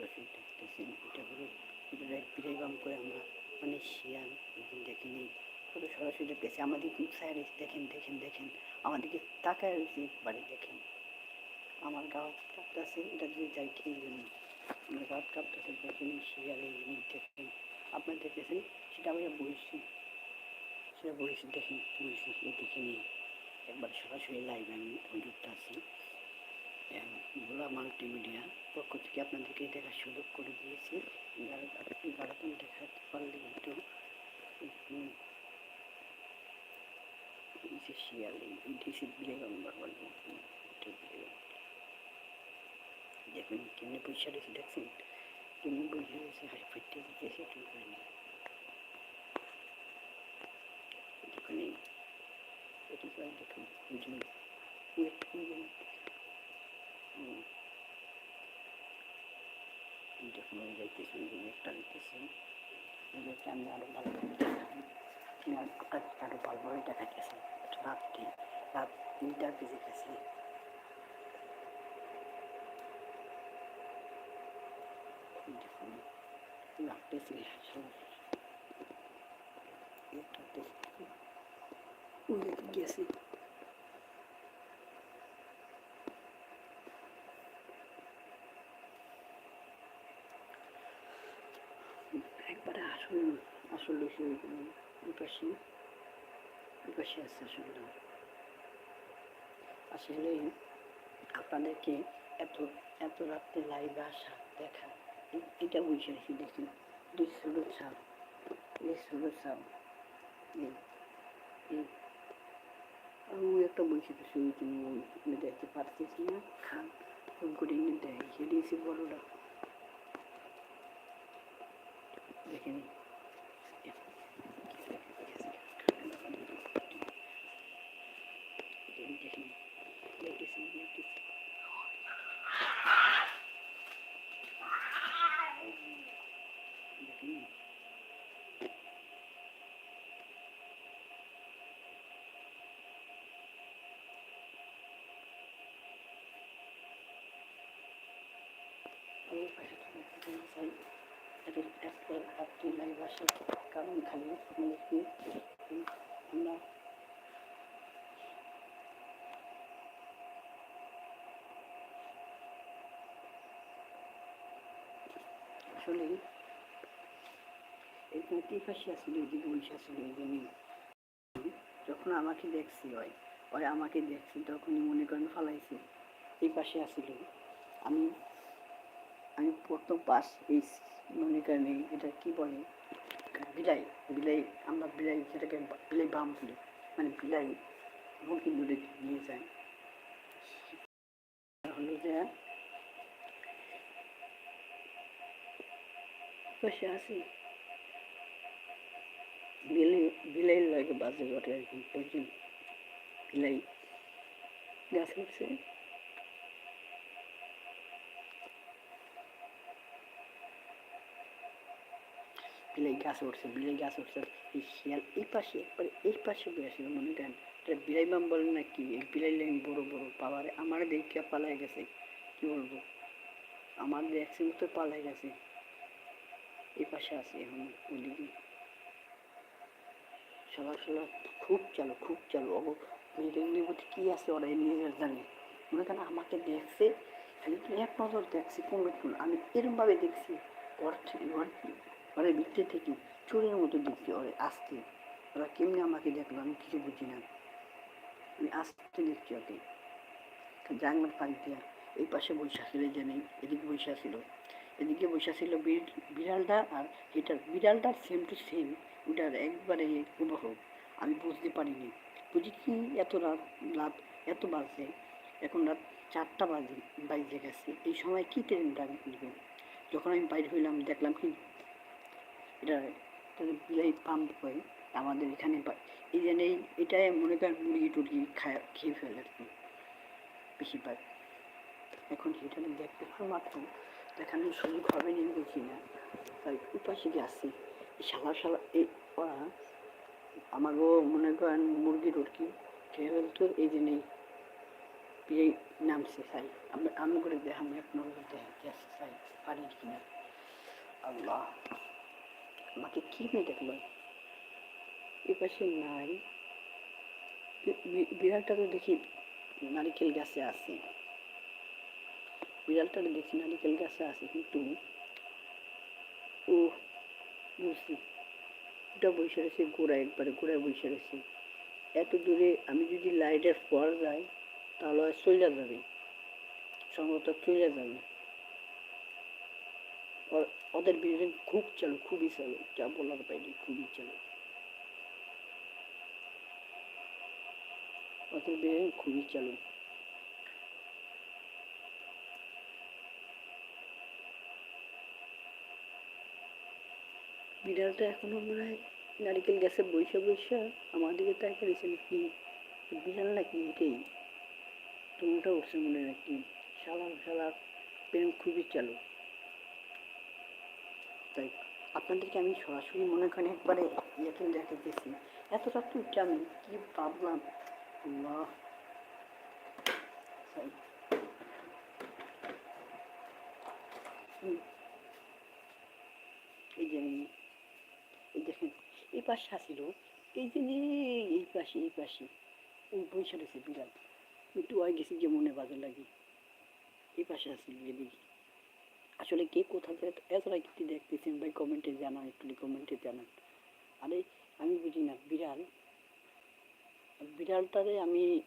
পাশে দেখতেছেন এটা বিড়াই বাম করে আমরা মানে শিয়াল একদিন দেখিনি কত সরাসরি দেখতেছি আমাদের স্যার দেখেন দেখেন দেখেন আমাদেরকে তাকায় রয়েছে বাড়ি দেখেন আমার গাও কাঁপতেছে এটা দিয়ে যাই খেয়ে জন্য আমার গাও কাঁপতেছে দেখেন শিয়াল এই জিনিস দেখেন আপনার দেখতেছেন সেটা আমি বলছি সেটা বলেছি দেখেন বলছি দেখে নিয়ে একবার সরাসরি লাইভ আমি যুক্ত আছি ভোলা মাল্টিমিডিয়া পক্ষ থেকে আপনাদেরকে দেখার সুযোগ করে দিয়েছি। দেখাতে পারলে একটু দেখুন কেমনি পয়সা রয়েছে, দেখছেন? কেমনি বসে রয়েছে করে দেখুন দেখুন করবেন ওই যাইতেছি একটা দিতেছি আমি আরও ভালো করে দেখাই আর আর- আরও ভালো ভাবে দেখাইতেছি। রাত্রি, রাত দেখুন রাখতেছি গেছি একবারে আসল আসলে ওই পাশে ওই পাশে আছে আসলে। আসলে আপনাদেরকে এত এত রাত্রে লাইভ আসা, দেখা এটা বুঝে আছি দেখুন দুই ষোলো সাল এই ষোলো সাল। এই এই। আমি একটা বলছি তো সেই তুমি দেখতে পারতেছি না। খান, ফোন করে এনে দেয় দিয়েছি বড়রা। দেখেন দেখেন দেখতেছি দেখতেছি দেখেন এই পাশে থেকে দেখেন চাই এদের একটা রাত্রি লাইভ আসে কারণ আসলে আসলে আসলে এই জন্য যখন আমাকে দেখছি হয় ওই আমাকে দেখছি, তখনই মনে করেন ফালাইছে। এই পাশে আসছিল আমি আমি প্রথম পাস এই মনে করেন এটা কি বলে? বিলাই বিলাই, আমরা বিলাই যেটাকে বা- বিলাই বাম বলি মানে বিলাই মুরগি দূরে নিয়ে যায়। হলো যে বসে আছি। বিলাই বিলাই লাগে বাজে ঘটে আর কি বিলাই গাছ উঠছে বিলাই গাছ উঠছে বিলাই গাছ উঠছে, এই শিয়াল এই পাশে একবারে এই পাশে বসে মনে করেন এটা বিলাই বাম বলেন না কি? এই বিলাই লাইন বড় বড় পাওয়ারে আমার দেখে পালাই গেছে। কি বলব? আমার দেখছে মতো পালাই গেছে। এই পাশে আছে এখন ওইদিকে সবার সবার খুব চালু খুব চালু। অব মেয়েদের মধ্যে কি আছে ওরা নিজের জানে। মনে করেন আমাকে দেখছে, খালি এক নজর দেখছি, কোন আমি এরমভাবে দেখছি। ওর ওর ওরা ভিতরে থেকে চোরের মতো দেখছি ওরে, আসতে। ওরা কেমনি আমাকে দেখল আমি কিছু বুঝি না। আমি আসতে দেখছি ওকে। জানলার পাশ দিয়া এই পাশে বৈশা ছিল যে নেই এদিকে বৈশা ছিল এদিকে বৈশা ছিল বিড়ালটা আর এটার বিড়ালটার সেম টু সেম ওটার একবারে উপভোগ আমি বুঝতে পারিনি। বুঝি কি এত রাত রাত এত বাজে। এখন রাত চারটা বাজে বাজে গেছে। এই সময় কি ট্রেনটা নিবে যখন আমি বাইরে হইলাম, দেখলাম কি এটা, তাদের বিলাই পাম্প হয় আমাদের এখানে পা- এই জন্য এই, এটাই মনে করেন মুরগি টুরগি খায়, খেয়ে ফেলে বেশিরভাগ। এখন সেটা দেখতে মাত্র দেখানোর সুযোগ হবে না দেখি না। তাই উপাসে গেছি। শালা শালা, এই ওরা আমাকেও মনে করেন মুরগি টুরগি খেয়ে ফেলতো, এই জন্যই এই নামছে চাই আমি আমি করে দেখাম দেখে, গেছে চাই পারি কিনা আল্লাহ। আমাকে কি মেয়ে দেখল এ পাশে নাই বিড়ালটা তো দেখি নারিকেল গাছে আছে বিড়ালটা দেখি নারিকেল গাছে আছে কিন্তু ও বুঝছি ওটা বসে রয়েছে গোড়ায় একবারে গোড়ায় বসে রয়েছে। এত দূরে আমি যদি লাইটের পর যাই, তাহলে চলে যাবে। সম্ভবত চলে যাবে। ওদের বিড়াল খুব চালু, খুবই চালু, যা বলার বাইরে খুবই চালু। ওদের বিড়াল খুবই চালু। বিড়ালটা এখনও মনে হয় নারিকেল গাছে বৈশা বৈশা আমার দিকে তাকিয়ে রয়েছে নাকি? বিড়াল নাকি এটাই? তোমরা উঠছে মনে নাকি? শালার শালার প্রেম খুবই চালু। তাই আপনাদেরকে আমি সরাসরি মনে করেন একবারে ইয়েতে দেখাতেছি এত রাত্রে উঠে আমি কি ভাবলাম? এই যে এই দেখেন, এই পাশে আসিল এই যে এই- পাশে, এই পাশে। ওই বৈশা রয়েছে বিড়াল। একটু আগে গেছি যে মনে বাজে লাগে। এই পাশে আসিল এদিকে। আসলে কে কোথা থেকে এতটা কিছু দেখতেছেন ভাই? কমেন্টে জানান, একটু কমেন্টে জানান। আরে, আমি বুঝি না, বিড়াল? বিড়ালটারে আমি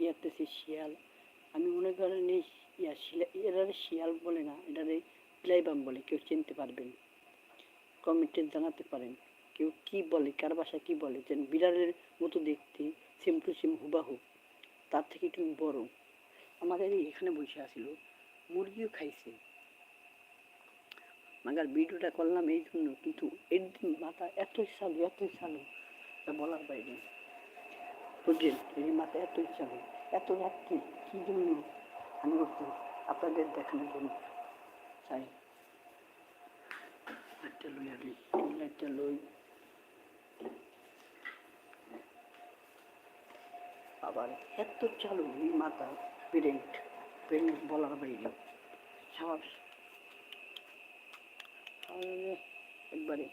ইয়াতেছি শিয়াল, আমি মনে করেন এই ইয়া শিলা শিয়াল বলে না, এটারে প্লাইবাম বলে, কেউ চিনতে পারবেন। কমেন্টে জানাতে পারেন, কেউ কি বলে, কার বাসা কি বলে, যেন বিড়ালের মতো দেখতে সেম টু সেম হুবাহু। তার থেকে একটু বড়। আমাদের এখানে বসে আছিল, মুরগিও খাইছে। মাগার ভিডিওটা করলাম এই জন্য, কিন্তু একদিন মাথা এতই চালু এতই চালু। বলার বাইরে বুঝলেন? এই মাথা এতই চালু, এত রাত্রি কি জন্য আমি করতে আপনাদের দেখানোর জন্য চাই? লই আবার এত চালু, এই মাথা পেরেন্ট পেরেন্ট বলার বাইরে স্বাভাবিক একবারে।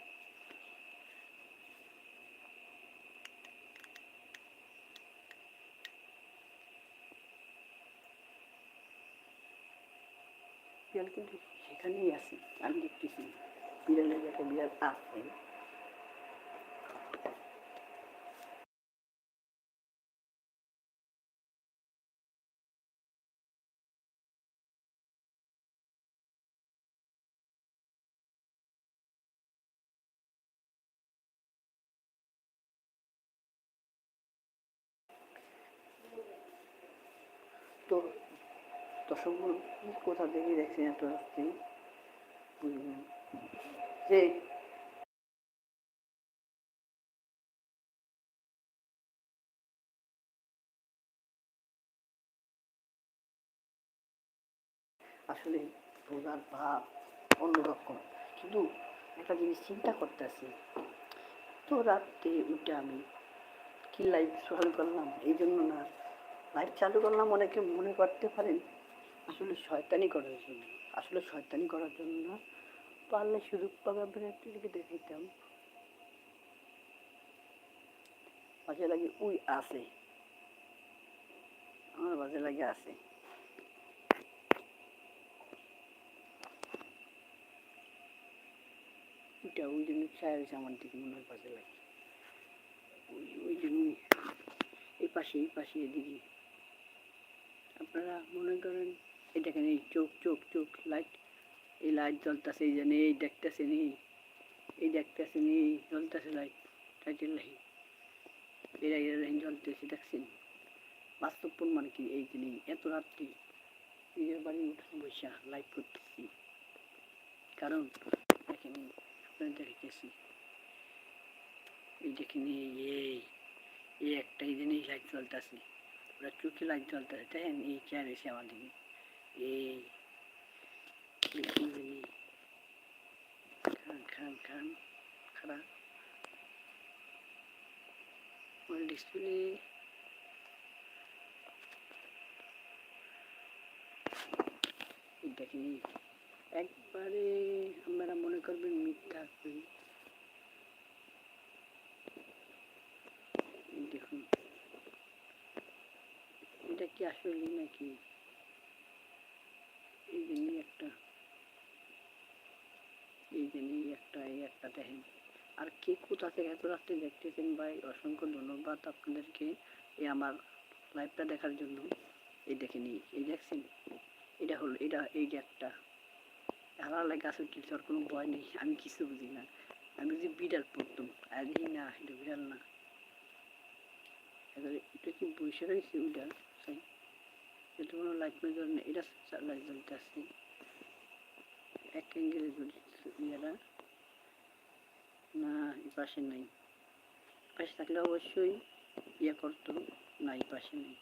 বিড়াল কিন্তু সেখানেই আছে আমি দেখতেছি বিড়ালের একটা বিড়াল আছে। তো দর্শক কোথা থেকে দেখছেন এত রাত্রি? বুঝলেন। যে আসলে রোজার ভাব অন্যরকম। কিন্তু একটা জিনিস চিন্তা করতেছি তো রাত্রে উঠে আমি কি লাইফ চালু করলাম? এই জন্য না। লাইভ চালু করলাম অনেকে মনে করতে পারেন, আসলে শয়তানি করার জন্য। আসলে শয়তানি করার জন্য না, পারলে সুযোগ পাবে আপনাদেরকে দেখাইতাম। বাজে লাগে উই আছে। আমার বাজে লাগে আছে। ওইটা ওই জন্য ছায়া রয়েছে আমার দিকে মনে হয় বাজে লাগে। ওই ওই জন্যই এই পাশে এই পাশে এদিকে। আপনারা মনে করেন এই দেখেন এই চোখ চোখ চোখ লাইট এই লাইট জ্বলতেছে, এই জন্য এই দেখতেছেন এই এই দেখতেছেন এই জ্বলতেছে লাইট লাইটের লাইট এই লাইটের লাইট জ্বলতেছে, দেখছেন? বাস্তব প্রমাণ কি এই জিনিস এত রাত্রি নিজের বাড়ির উঠানে বসে লাইট করতেছি। কারণ, দেখেন, আপনাদের দেখাইতেছি। এই দেখেন, এই এই একটা এই লাইট জ্বলতেছে। ওরা চুকি লাইট জ্বলতে দেখেন এই চেয়ার এসে আমার এই দেখিনি একবারে আপনারা মনে করবেন মিথ্যা কি আসলে নাকি এই যে নিয়ে একটা, এই যে নিয়ে একটা, এই একটা দেখেন। আর কে কোথা থেকে এত রাত্রে দেখতেছেন ভাই? অসংখ্য ধন্যবাদ আপনাদেরকে এই আমার লাইভটা দেখার জন্য। এই দেখেন, এই এই দেখছেন? এটা হলো, এটা, এই যে একটা। হারালে গাছ উঠছে আর কোনো ভয় নেই। আমি কিছু বুঝি না। আমি যদি বিড়াল পড়তাম। দেখি না, এটা বিড়াল না। এটা কি ওইটা? সেই এটা কোনো লাইট মেজর নেই। এটা লাইট জ্বলতে আসছে। এক অ্যাঙ্গেলে ইয়ারা না, এই পাশে নাই। পাশে থাকলে অবশ্যই ইয়ে করতো। না, এই পাশে নেই।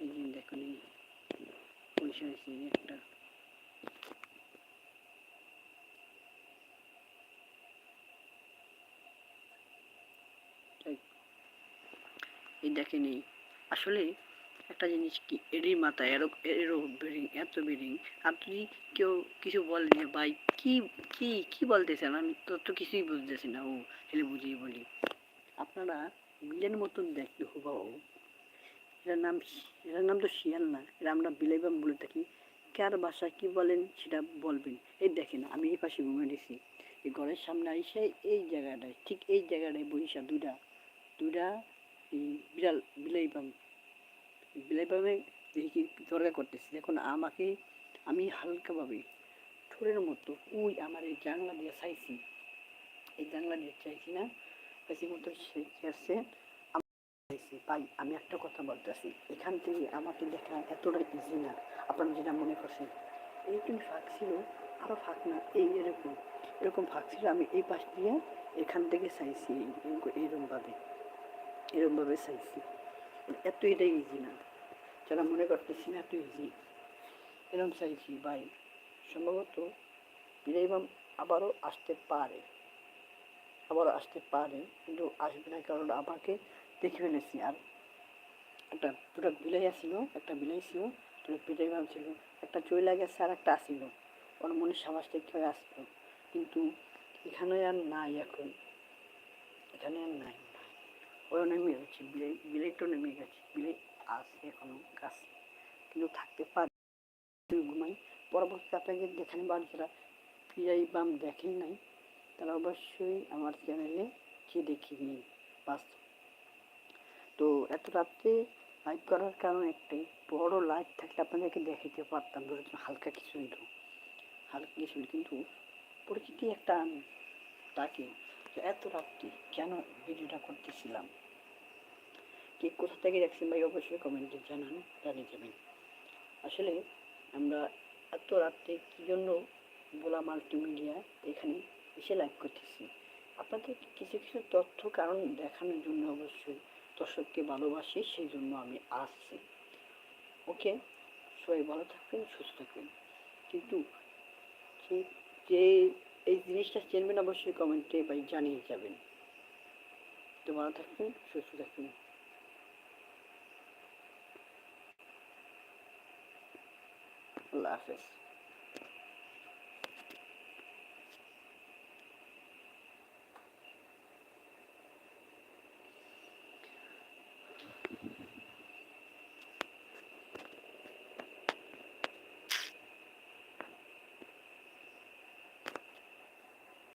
এই যে দেখুন পয়সা হয়েছে একটা। এই দেখেন আসলে একটা জিনিস কি, এরই মাথায় এরো এরো বেরিং এত বেরিং আর যদি কেউ কিছু বলে যে ভাই, কি কি কি বলতেছেন? আমি তো তো কিছুই বুঝতেছি না, ও ছেলে বুঝিয়ে বলি। আপনারা বিলের মতন দেখতে হুবাহু এটার নাম এটার নাম তো শিয়াল না এটা আমরা বিলাইবাম বলে থাকি। কার বাসা কি বলেন, সেটা বলবেন। এই দেখেন, আমি এই পাশে ঘুমিয়ে দিছি এই ঘরের সামনে এসে এই জায়গাটায়, ঠিক এই জায়গাটায় বইসা দুইটা। দুইটা এই বিড়াল, বিলাইবাম। বিলাইবামে দেখি দরকার করতেছি। দেখুন, আমাকে আমি হালকাভাবে ঠোঁটের মতো, ওই আমার এই জানলা দিয়ে চাইছি। এই জানলা দিয়ে চাইছি না, চাইছি মতো সে ভাই, আমি একটা কথা বলতেছি। এখান থেকে আমাকে দেখা এতটা ইজি না। আপনারা যেটা মনে করছেন এইরকম ফাঁক ছিল আরও ফাঁক না, এই এরকম এরকম ফাঁক ছিল, আমি এই পাশ দিয়ে এখান থেকে চাইছি, এই- এইরকমভাবে এরকমভাবে চাইছি। এত এটা ইজি না। যারা মনে করতেছি না, এত ইজি এরকম চাইছি ভাই। সম্ভবত বিরাইবাম আবারও আসতে পারে। আবারও আসতে পারে, কিন্তু আসবে না, কারণ আমাকে দেখে ফেলেছি আর একটা দুটো বিলাই আসছিল একটা বিলাই ছিল দুটো বিরাইবাম ছিল একটা চইলা গেছে আর একটা আসছিল ওর মনে সাবাস দেখতে হয়ে আসতো কিন্তু এখানে আর নাই এখন। এখানে আর নাই। ওরা নেমে গেছে বিলাই বিলাইটাও নেমে গেছে, বিলাই আছে এখনও, গাছে। কিন্তু থাকতে পারে ঘুমাই পরবর্তী আপনাকে যেখানে বাড়ি যারা বিলাই বাম দেখেন নাই, তারা অবশ্যই আমার চ্যানেলে গিয়ে দেখে নিন, বাস্তব। তো এত রাত্রে লাইভ করার কারণ একটাই বড় লাইভ থাকলে আপনাদেরকে দেখাইতে পারতাম ধরে হালকা কিছু হালকা কিছু কিন্তু প্রকৃতি একটা তাকে এত রাত্রি কেন ভিডিওটা করতেছিলাম? কে কোথা থেকে দেখছেন ভাই, অবশ্যই কমেন্টে জানান, জানিয়ে যাবেন। আসলে আমরা এত রাত্রে কী জন্য বোলা মাল্টিমিডিয়া এখানে এসে লাইভ করতেছি? আপনাদের কিছু কিছু তথ্য, কারণ দেখানোর জন্য অবশ্যই দর্শককে ভালোবাসি সেই জন্য আমি আসছি। ওকে? সবাই ভালো থাকবেন, সুস্থ থাকবেন। কিন্তু যে যে এই জিনিসটা চেনবেন অবশ্যই কমেন্টে ভাই জানিয়ে যাবেন। তো ভালো থাকবেন সুস্থ থাকবেন আল্লাহ হাফেজ।